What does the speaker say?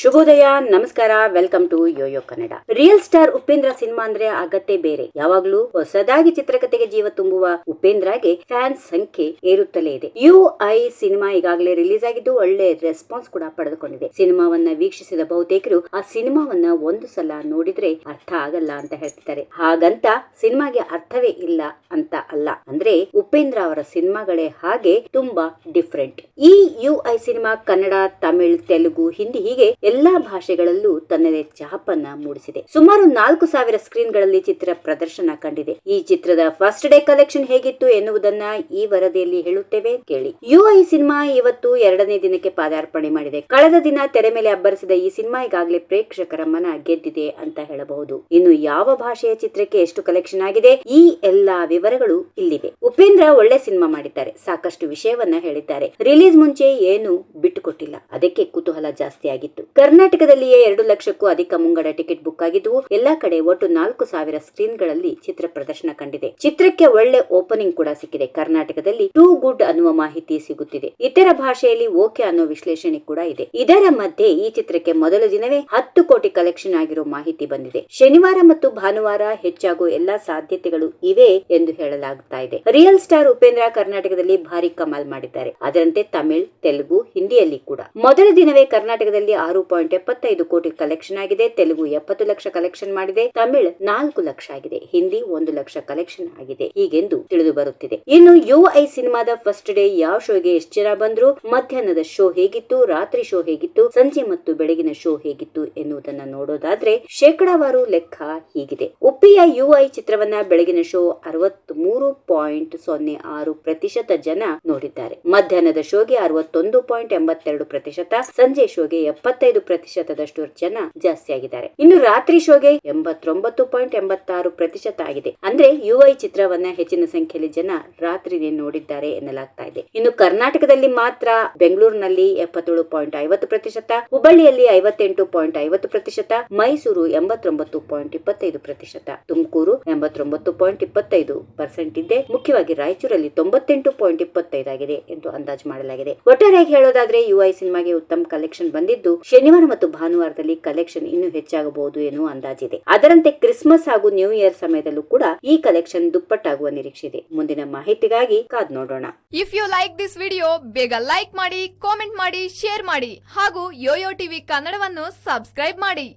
ಶುಭೋದಯ, ನಮಸ್ಕಾರ, welcome to YoYo Kannada. Real star Upendra cinema ಅಂದ್ರೆ ಅಗತ್ಯ ಬೇರೆ. ಯಾವಾಗ್ಲೂ ಹೊಸದಾಗಿ ಚಿತ್ರಕಥೆಗೆ ಜೀವ ತುಂಬುವ ಉಪೇಂದ್ರಗೆ ಫ್ಯಾನ್ಸ್ ಸಂಖ್ಯೆ ಏರುತ್ತಲೇ ಇದೆ. ಯು ಐ ಸಿನಿಮಾ ಈಗಾಗಲೇ ರಿಲೀಸ್ ಆಗಿದ್ದು ಒಳ್ಳೆ ರೆಸ್ಪಾನ್ಸ್ ಕೂಡ ಪಡೆದುಕೊಂಡಿದೆ. ಸಿನಿಮಾವನ್ನ ವೀಕ್ಷಿಸಿದ ಬಹುತೇಕರು ಆ ಸಿನಿಮಾವನ್ನ ಒಂದು ಸಲ ನೋಡಿದ್ರೆ ಅರ್ಥ ಆಗಲ್ಲ ಅಂತ ಹೇಳ್ತಿದ್ದಾರೆ. ಹಾಗಂತ ಸಿನಿಮಾಗೆ ಅರ್ಥವೇ ಇಲ್ಲ ಅಂತ ಅಲ್ಲ. ಅಂದ್ರೆ ಉಪೇಂದ್ರ ಅವರ ಸಿನಿಮಾಗಳೇ ಹಾಗೆ ತುಂಬಾ ಡಿಫ್ರೆಂಟ್ ಈ ಯು ಸಿನಿಮಾ ಕನ್ನಡ, ತಮಿಳ್, ತೆಲುಗು, ಹಿಂದಿ ಹೀಗೆ ಎಲ್ಲಾ ಭಾಷೆಗಳಲ್ಲೂ ತನ್ನದೇ ಚಾಪನ್ನ ಮೂಡಿಸಿದೆ. ಸುಮಾರು ನಾಲ್ಕು ಸಾವಿರ ಸ್ಕ್ರೀನ್ಗಳಲ್ಲಿ ಚಿತ್ರ ಪ್ರದರ್ಶನ ಕಂಡಿದೆ. ಈ ಚಿತ್ರದ ಫಸ್ಟ್ ಡೇ ಕಲೆಕ್ಷನ್ ಹೇಗಿತ್ತು ಎನ್ನುವುದನ್ನ ಈ ವರದಿಯಲ್ಲಿ ಹೇಳುತ್ತೇವೆ ಕೇಳಿ. ಯು ಐ ಸಿನಿಮಾ ಇವತ್ತು ಎರಡನೇ ದಿನಕ್ಕೆ ಪಾದಾರ್ಪಣೆ ಮಾಡಿದೆ. ಕಳೆದ ದಿನ ತೆರೆ ಮೇಲೆ ಅಬ್ಬರಿಸಿದ ಈ ಸಿನಿಮಾ ಈಗಾಗಲೇ ಪ್ರೇಕ್ಷಕರ ಮನ ಗೆದ್ದಿದೆ ಅಂತ ಹೇಳಬಹುದು. ಇನ್ನು ಯಾವ ಭಾಷೆಯ ಚಿತ್ರಕ್ಕೆ ಎಷ್ಟು ಕಲೆಕ್ಷನ್ ಆಗಿದೆ ಈ ಎಲ್ಲಾ ವಿವರಗಳು ಇಲ್ಲಿವೆ. ಉಪೇಂದ್ರ ಒಳ್ಳೆ ಸಿನಿಮಾ ಮಾಡಿದ್ದಾರೆ. ಸಾಕಷ್ಟು ವಿಷಯವನ್ನ ಹೇಳಿದ್ದಾರೆ. ರಿಲೀಸ್ ಮುಂಚೆ ಏನು ಬಿಟ್ಟುಕೊಟ್ಟಿಲ್ಲ. ಅದಕ್ಕೆ ಕುತೂಹಲ ಜಾಸ್ತಿ ಆಗಿತ್ತು ಕರ್ನಾಟಕದಲ್ಲಿಯೇ ಎರಡು ಲಕ್ಷಕ್ಕೂ ಅಧಿಕ ಮುಂಗಡ ಟಿಕೆಟ್ ಬುಕ್ ಆಗಿದ್ದು, ಎಲ್ಲಾ ಕಡೆ ಒಟ್ಟು ನಾಲ್ಕು ಸಾವಿರ ಸ್ಕ್ರೀನ್ಗಳಲ್ಲಿ ಚಿತ್ರ ಪ್ರದರ್ಶನ ಕಂಡಿದೆ. ಚಿತ್ರಕ್ಕೆ ಒಳ್ಳೆ ಓಪನಿಂಗ್ ಕೂಡ ಸಿಕ್ಕಿದೆ. ಕರ್ನಾಟಕದಲ್ಲಿ ಟೂ ಗುಡ್ ಅನ್ನುವ ಮಾಹಿತಿ ಸಿಗುತ್ತಿದೆ. ಇತರ ಭಾಷೆಯಲ್ಲಿ ಓಕೆ ಅನ್ನೋ ವಿಶ್ಲೇಷಣೆ ಕೂಡ ಇದೆ. ಇದರ ಮಧ್ಯೆ ಈ ಚಿತ್ರಕ್ಕೆ ಮೊದಲ ದಿನವೇ ಹತ್ತು ಕೋಟಿ ಕಲೆಕ್ಷನ್ ಆಗಿರೋ ಮಾಹಿತಿ ಬಂದಿದೆ. ಶನಿವಾರ ಮತ್ತು ಭಾನುವಾರ ಹೆಚ್ಚಾಗುವ ಎಲ್ಲಾ ಸಾಧ್ಯತೆಗಳು ಇವೆ ಎಂದು ಹೇಳಲಾಗ್ತಾ ಇದೆ. ರಿಯಲ್ ಸ್ಟಾರ್ ಉಪೇಂದ್ರ ಕರ್ನಾಟಕದಲ್ಲಿ ಭಾರಿ ಕಮಾಲ್ ಮಾಡಿದ್ದಾರೆ. ಅದರಂತೆ ತಮಿಳ್, ತೆಲುಗು, ಹಿಂದಿಯಲ್ಲಿ ಕೂಡ. ಮೊದಲ ದಿನವೇ ಕರ್ನಾಟಕದಲ್ಲಿ ಆರು ಪಾಯಿಂಟ್ ಎಪ್ಪತ್ತೈದು ಕೋಟಿ ಕಲೆಕ್ಷನ್ ಆಗಿದೆ, ತೆಲುಗು ಎಪ್ಪತ್ತು ಲಕ್ಷ ಕಲೆಕ್ಷನ್ ಮಾಡಿದೆ, ತಮಿಳ್ ನಾಲ್ಕು ಲಕ್ಷ ಆಗಿದೆ, ಹಿಂದಿ ಒಂದು ಲಕ್ಷ ಕಲೆಕ್ಷನ್ ಆಗಿದೆ. ಹೀಗೆಂದು ತಿಳಿದು ಬರುತ್ತಿದೆ. ಇನ್ನು ಯು ಐ ಸಿನಿಮಾದ ಫಸ್ಟ್ ಡೇ ಯಾವ ಶೋಗೆ ಎಷ್ಟು ಜನ ಬಂದ್ರು, ಮಧ್ಯಾಹ್ನದ ಶೋ ಹೇಗಿತ್ತು, ರಾತ್ರಿ ಶೋ ಹೇಗಿತ್ತು, ಸಂಜೆ ಮತ್ತು ಬೆಳಗಿನ ಶೋ ಹೇಗಿತ್ತು ಎನ್ನುವುದನ್ನ ನೋಡೋದಾದ್ರೆ ಶೇಕಡಾವಾರು ಲೆಕ್ಕ ಹೀಗಿದೆ. ಉಪ್ಪಿಯ ಯು ಐ ಚಿತ್ರವನ್ನ ಬೆಳಗಿನ ಶೋ ಅರವತ್ತ್ ಮೂರು ಪಾಯಿಂಟ್ ಸೊನ್ನೆ ಆರು ಪ್ರತಿಶತ ಜನ ನೋಡಿದ್ದಾರೆ. ಮಧ್ಯಾಹ್ನದ ಶೋಗೆ ಅರವತ್ತೊಂದು ಪಾಯಿಂಟ್ ಎಂಬತ್ತೆರಡು ಪ್ರತಿಶತ, ಸಂಜೆ ಶೋಗೆ ಎಪ್ಪತ್ತೈದು ಪ್ರತಿಶತದಷ್ಟು ಜನ ಜಾಸ್ತಿ ಆಗಿದ್ದಾರೆ. ಇನ್ನು ರಾತ್ರಿ ಶೋಗೆ ಎಂಬತ್ತೊಂಬತ್ತು ಪಾಯಿಂಟ್ ಎಂಬತ್ತಾರು ಪ್ರತಿಶತ ಆಗಿದೆ. ಅಂದ್ರೆ ಯು ಐ ಚಿತ್ರವನ್ನ ಹೆಚ್ಚಿನ ಸಂಖ್ಯೆಯಲ್ಲಿ ಜನ ರಾತ್ರಿನೇ ನೋಡಿದ್ದಾರೆ ಎನ್ನಲಾಗ್ತಾ ಇದೆ. ಇನ್ನು ಕರ್ನಾಟಕದಲ್ಲಿ ಮಾತ್ರ ಬೆಂಗಳೂರಿನಲ್ಲಿ ಎಪ್ಪತ್ತೇಳು ಪಾಯಿಂಟ್ ಐವತ್ತು ಪ್ರತಿಶತ, ಹುಬ್ಬಳ್ಳಿಯಲ್ಲಿ ಐವತ್ತೆಂಟು ಪಾಯಿಂಟ್ ಐವತ್ತು ಪ್ರತಿಶತ, ಮೈಸೂರು ಎಂಬತ್ತೊಂಬತ್ತು ಪಾಯಿಂಟ್ ಇಪ್ಪತ್ತೈದು ಪ್ರತಿಶತ, ತುಮಕೂರು ಎಂಬತ್ತೊಂಬತ್ತು ಪಾಯಿಂಟ್ ಇಪ್ಪತ್ತೈದು ಪರ್ಸೆಂಟ್ ಇದೆ. ಮುಖ್ಯವಾಗಿ ರಾಯಚೂರಲ್ಲಿ ತೊಂಬತ್ತೆಂಟು ಪಾಯಿಂಟ್ ಇಪ್ಪತ್ತೈದಾಗಿದೆ ಎಂದು ಅಂದಾಜು ಮಾಡಲಾಗಿದೆ. ಒಟ್ಟಾರೆಯಾಗಿ ಹೇಳೋದಾದ್ರೆ ಯುಐ ಸಿನಿಮಾಗೆ ಉತ್ತಮ ಕಲೆಕ್ಷನ್ ಬಂದಿದ್ದು ಶನಿವಾರ ಮತ್ತು ಭಾನುವಾರದಲ್ಲಿ ಕಲೆಕ್ಷನ್ ಇನ್ನೂ ಹೆಚ್ಚಾಗಬಹುದು ಎನ್ನುವ ಅಂದಾಜಿದೆ. ಅದರಂತೆ ಕ್ರಿಸ್ಮಸ್ ಹಾಗೂ ನ್ಯೂ ಇಯರ್ ಸಮಯದಲ್ಲೂ ಕೂಡ ಈ ಕಲೆಕ್ಷನ್ ದುಪ್ಪಟ್ಟಾಗುವ ನಿರೀಕ್ಷೆ ಇದೆ. ಮುಂದಿನ ಮಾಹಿತಿಗಾಗಿ ಕಾದ್ ನೋಡೋಣ. If you like this video ಬೇಗ ಲೈಕ್ ಮಾಡಿ ಕಾಮೆಂಟ್ ಮಾಡಿ ಶೇರ್ ಮಾಡಿ ಹಾಗೂ ಯೋಯೋ ಟಿವಿ ಕನ್ನಡವನ್ನು ಸಬ್ಸ್ಕ್ರೈಬ್ ಮಾಡಿ.